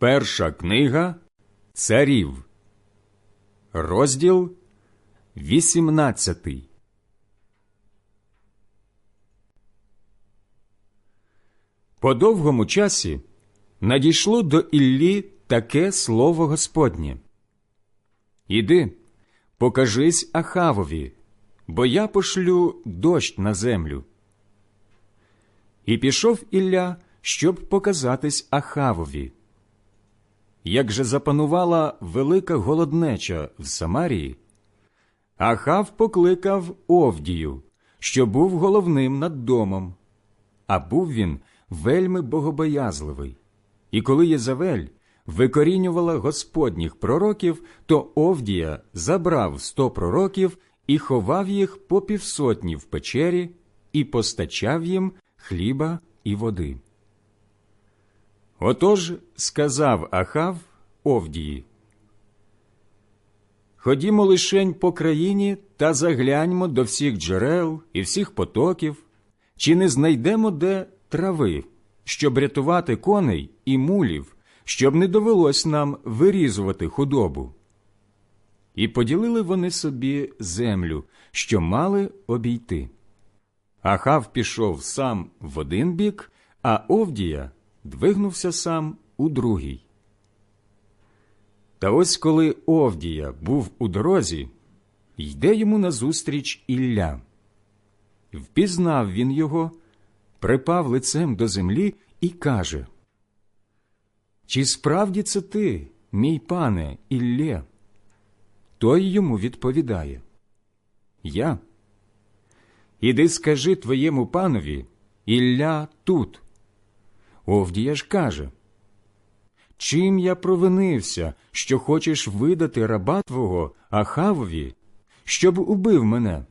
Перша книга Царів, розділ 18. По довгому часі надійшло до Іллі таке слово Господнє. Іди, покажись Ахавові, бо я пошлю дощ на землю. І пішов Ілля, щоб показатись Ахавові. Як же запанувала велика голоднеча в Самарії, Ахав покликав Овдію, що був головним над домом, а був він вельми богобоязливий. І коли Єзавель викорінювала господніх пророків, то Овдія забрав сто пророків і ховав їх по півсотні в печері і постачав їм хліба і води. Отож сказав Ахав Овдії, Ходімо лишень по країні та загляньмо до всіх джерел і всіх потоків, чи не знайдемо де трави, щоб рятувати коней і мулів, щоб не довелось нам вирізувати худобу. І поділили вони собі землю, що мали обійти. Ахав пішов сам в один бік, а Овдія двигнувся сам у другий. Та ось коли Овдія був у дорозі, йде йому назустріч Ілля. Впізнав він його, припав лицем до землі і каже Чи справді це ти, мій пане Іллє? Той йому відповідає Я. Іди скажи твоєму панові, Ілля тут. Овдія ж каже Чим я провинився, що хочеш видати раба твого Ахавові, щоб убив мене?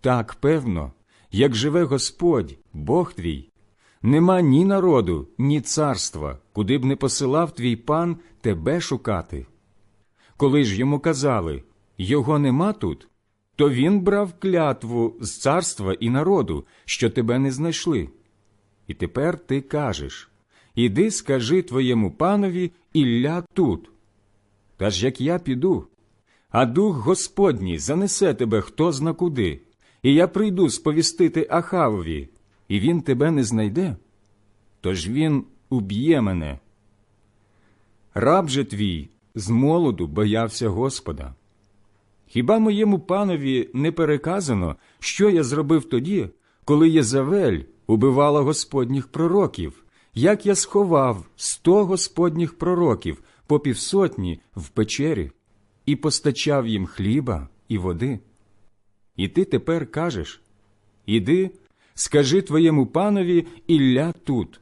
Так певно, як живе Господь, Бог твій, нема ні народу, ні царства, куди б не посилав твій пан тебе шукати. Коли ж йому казали його нема тут, то він брав клятву з царства і народу, що тебе не знайшли. І тепер ти кажеш Іди скажи твоєму панові Ілля тут. Та ж як я піду, а дух Господній занесе тебе хто зна куди, і я прийду сповістити Ахавові, і він тебе не знайде, тож він уб'є мене. Раб же твій з молоду боявся Господа. Хіба моєму панові не переказано, що я зробив тоді, коли Єзавель убивала господніх пророків, як я сховав сто господніх пророків по півсотні в печері і постачав їм хліба і води? І ти тепер кажеш Іди, скажи твоєму панові Ілля тут,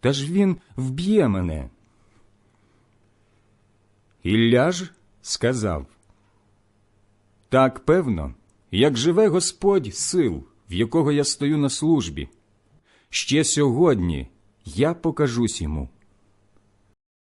та ж він вб'є мене. Ілля ж сказав Так певно, як живе Господь сил, в якого я стою на службі. Ще сьогодні я покажусь йому.